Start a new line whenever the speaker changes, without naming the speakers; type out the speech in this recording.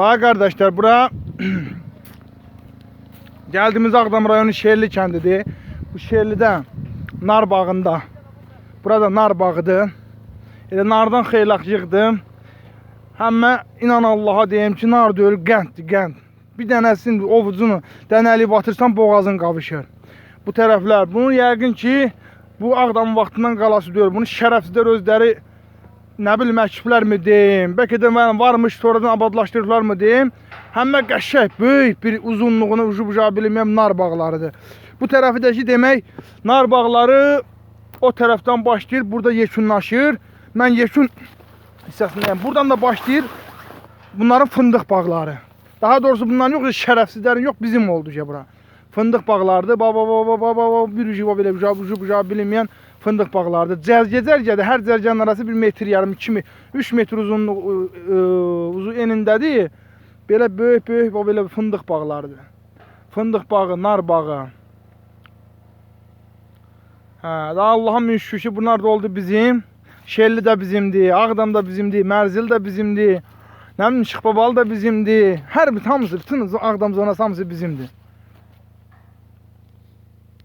Bax qardaşlar, bura Gəldiyimiz Ağdam rayonu Şerli kəndidir. Bu Şerlidə nar bağında. Burada nar bağıdır. Elə nardan xeylaq yığdım. Həmmə inan Allaha deyim ki, nar deyil, qənddir, qənd. Bir dənəsini ovucunu dənəliyib atırsan boğazın qavışır. Bu tərəflər, bunu yəqin ki, bu Ağdam vaxtından qalası deyil. Bunu şərəfsizlər özləri nə bilim məkiflər mi deyim, bəlkə də mən varmış sonradan abadlaşdırırlar mı deyim. Həmmə qəşəng, böyük bir uzunluğunu ucu bucağı bilməyəm nar bağlarıdır. Bu tərəfi də ki demək nar bağları o tərəfdən başlayır, burada yekunlaşır. Mən yekun hissəsindəyim. Buradan da başlayır bunların fındıq bağları. Daha doğrusu bunların yox, şərəfsizlərin yox, bizim oldu ki. Fındıq bağlarıdır. Baba baba baba baba bir ucu belə ucu ucu bucağı bilinməyən fındıq bağlarıdır. Cərgə cərgədə hər cərgənin arası 1 metr yarım 2 metr 3 metr uzunluq ı, ı, uzu enindədir. Belə böyük böyük belə fındıq bağlarıdır. Fındıq bağı, nar bağı. Hə, da Allah'a min bunlar da oldu bizim. Şelli də bizimdir, Ağdam da bizimdir, Mərzil də bizimdir. Nə bilim Şıxbabal da bizimdir. Hər bir hamısı, bütün Ağdam zonası hamısı bizimdir.